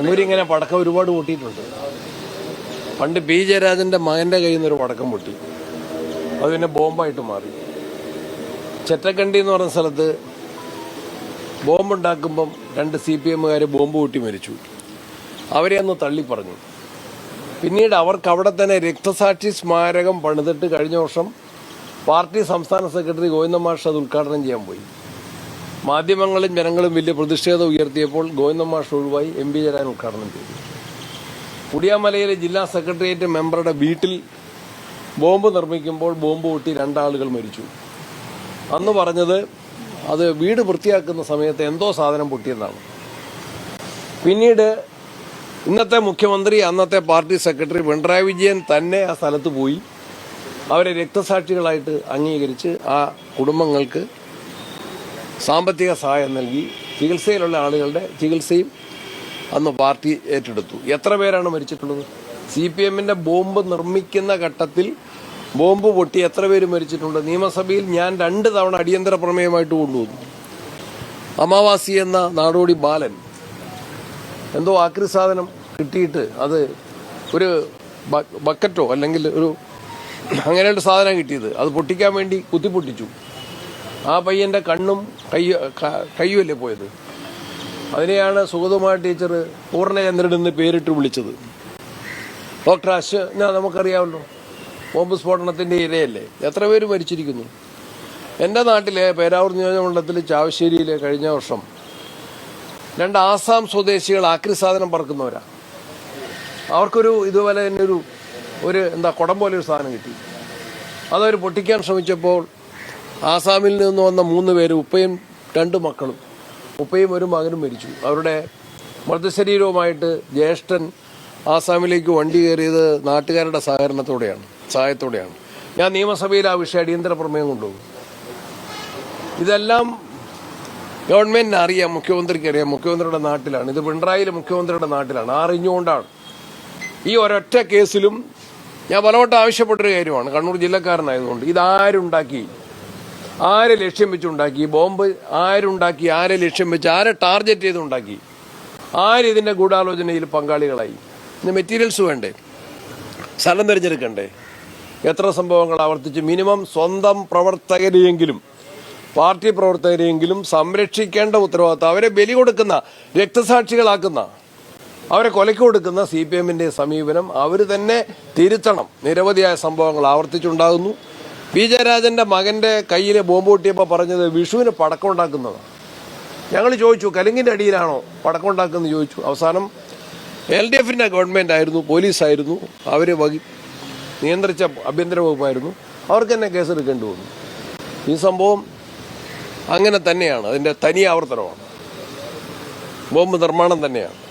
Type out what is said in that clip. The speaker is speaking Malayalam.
കണ്ണൂരിങ്ങനെ പടക്കം ഒരുപാട് പൊട്ടിയിട്ടുണ്ട്. പണ്ട് പി ജയരാജന്റെ മകന്റെ കയ്യിൽ നിന്ന് ഒരു പടക്കം പൊട്ടി. അത് പിന്നെ ബോംബായിട്ട് മാറി. ചെറ്റക്കണ്ടി എന്ന് പറഞ്ഞ സ്ഥലത്ത് ബോംബുണ്ടാക്കുമ്പം രണ്ട് സി പി എമ്മുകാർ ബോംബ് പൊട്ടി മരിച്ചു. അവരെ അന്ന് തള്ളി പറഞ്ഞു പിന്നീട് അവർക്ക് അവിടെ തന്നെ രക്തസാക്ഷി സ്മാരകം പണിതിട്ട് കഴിഞ്ഞ വർഷം പാർട്ടി സംസ്ഥാന സെക്രട്ടറി ഗോവിന്ദ മാഷ് അത് ഉദ്ഘാടനം ചെയ്യാൻ പോയി. മാധ്യമങ്ങളും ജനങ്ങളും വലിയ പ്രതിഷേധം ഉയർത്തിയപ്പോൾ ഗോവിന്ദ മാഷ് ഒഴിവായി എം പി ജയരാജൻ ഉദ്ഘാടനം ചെയ്തു. കുടിയാമലയിലെ ജില്ലാ സെക്രട്ടേറിയറ്റ് മെമ്പറുടെ വീട്ടിൽ ബോംബ് നിർമ്മിക്കുമ്പോൾ ബോംബ് പൊട്ടി രണ്ടാളുകൾ മരിച്ചു. അന്ന് പറഞ്ഞത് അത് വീട് വൃത്തിയാക്കുന്ന സമയത്ത് എന്തോ സാധനം പൊട്ടിയെന്നാണ്. പിന്നീട് ഇന്നത്തെ മുഖ്യമന്ത്രി അന്നത്തെ പാർട്ടി സെക്രട്ടറി പിണറായി വിജയൻ തന്നെ ആ സ്ഥലത്ത് പോയി. അവരെ രക്തസാക്ഷികളായിട്ട് അംഗീകരിച്ച് ആ കുടുംബങ്ങൾക്ക് സാമ്പത്തിക സഹായം നൽകി ചികിത്സയിലുള്ള ആളുകളുടെ ചികിത്സയും അന്ന് പാർട്ടി ഏറ്റെടുത്തു. എത്ര പേരാണ് മരിച്ചിട്ടുള്ളത്? സി പി എമ്മിന്റെ ബോംബ് നിർമ്മിക്കുന്ന ഘട്ടത്തിൽ ബോംബ് പൊട്ടി എത്ര പേര് മരിച്ചിട്ടുണ്ട്? നിയമസഭയിൽ ഞാൻ രണ്ട് തവണ അടിയന്തര പ്രമേയമായിട്ട് കൊണ്ടുവന്നു. അമാവാസി എന്ന നാടോടി ബാലൻ എന്തോ ആക്രി സാധനം കിട്ടിയിട്ട് അത് ഒരു ബക്കറ്റോ അല്ലെങ്കിൽ ഒരു അങ്ങനെയുള്ള സാധനം കിട്ടിയത്. അത് പൊട്ടിക്കാൻ വേണ്ടി കുത്തിപ്പൊട്ടിച്ചു. ആ പയ്യന്റെ കണ്ണും കയ്യ കയ്യുമല്ലേ പോയത്? അതിനെയാണ് സുഗതകുമാർ ടീച്ചർ പൂർണചന്ദ്രൻ എന്ന് പേരിട്ട് വിളിച്ചത്. ഡോക്ടർ അശ് നമുക്കറിയാമല്ലോ. ബോംബ് സ്ഫോടനത്തിന്റെ ഇരയല്ലേ. എത്ര പേര് മരിച്ചിരിക്കുന്നു? എന്റെ നാട്ടിലെ പേരാവൂർ നിയോജകമണ്ഡലത്തിൽ ചാവശ്ശേരിയിലെ കഴിഞ്ഞ വർഷം രണ്ട് ആസാം സ്വദേശികൾ ആക്രി സാധനം പറക്കുന്നവരാ. അവർക്കൊരു ഇതുപോലെ തന്നെ ഒരു ഒരു എന്താ കുടം പോലെ ഒരു സാധനം കിട്ടി. അതവർ പൊട്ടിക്കാൻ ശ്രമിച്ചപ്പോൾ ആസാമിൽ നിന്ന് വന്ന മൂന്ന് പേര് ഉപ്പയും രണ്ട് മക്കളും. ഉപ്പയും ഒരു മകനും മരിച്ചു. അവരുടെ മൃതശരീരവുമായിട്ട് ജ്യേഷ്ഠൻ ആസാമിലേക്ക് വണ്ടി കയറിയത് നാട്ടുകാരുടെ സഹകരണത്തോടെയാണ് സഹായത്തോടെയാണ്. ഞാൻ നിയമസഭയിൽ ആ വിഷയം അടിയന്തര പ്രമേയം കൊണ്ടുപോകും. ഇതെല്ലാം ഗവൺമെന്റിന് അറിയാം മുഖ്യമന്ത്രിക്ക് അറിയാം. മുഖ്യമന്ത്രിയുടെ നാട്ടിലാണ്. ഇത് പിണറായിയിലെ മുഖ്യമന്ത്രിയുടെ നാട്ടിലാണ്. അറിഞ്ഞുകൊണ്ടാണ്. ഈ ഒരൊറ്റ കേസിലും ഞാൻ പലവട്ടം ആവശ്യപ്പെട്ടൊരു കാര്യമാണ്. കണ്ണൂർ ജില്ലക്കാരനായതുകൊണ്ട്. ഇതാരുണ്ടാക്കി? ആരെ ലക്ഷ്യം വെച്ചുണ്ടാക്കി? ബോംബ് ആരുണ്ടാക്കി? ആരെ ലക്ഷ്യം വെച്ച് ആരെ ടാർഗറ്റ് ചെയ്തുണ്ടാക്കി? ആരിതിന്റെ ഗൂഢാലോചനയിൽ പങ്കാളികളായി? ഇന്ന് മെറ്റീരിയൽസ് വേണ്ടേ? സ്ഥലം തിരഞ്ഞെടുക്കണ്ടേ? എത്ര സംഭവങ്ങൾ ആവർത്തിച്ച്? മിനിമം സ്വന്തം പ്രവർത്തകരെയെങ്കിലും പാർട്ടി പ്രവർത്തകരെയെങ്കിലും സംരക്ഷിക്കേണ്ട ഉത്തരവാദിത്തം അവരെ ബലി കൊടുക്കുന്ന രക്തസാക്ഷികളാക്കുന്ന അവരെ കൊലയ്ക്ക് കൊടുക്കുന്ന സി പി എമ്മിന്റെ സമീപനം അവർ തന്നെ തിരുത്തണം. നിരവധിയായ സംഭവങ്ങൾ ആവർത്തിച്ചുണ്ടാകുന്നു. പി ജയരാജന്റെ മകന്റെ കയ്യിൽ ബോംബ് പൊട്ടിയപ്പോൾ പറഞ്ഞത് വിഷുവിന് പടക്കം ഉണ്ടാക്കുന്നതാണ് ഞങ്ങൾ ചോദിച്ചു കലുങ്കിന്റെ അടിയിലാണോ പടക്കം ഉണ്ടാക്കുന്നത് ചോദിച്ചു. അവസാനം എൽ ഡി എഫിന്റെ ഗവൺമെന്റ് ആയിരുന്നു പോലീസായിരുന്നു അവർ വകി നിയന്ത്രിച്ച ആഭ്യന്തര വകുപ്പായിരുന്നു. അവർക്ക് തന്നെ കേസെടുക്കേണ്ടി വന്നു. ഈ സംഭവം അങ്ങനെ തന്നെയാണ് അതിന്റെ തനി ആവർത്തനമാണ്. ബോംബ് നിർമ്മാണം തന്നെയാണ്.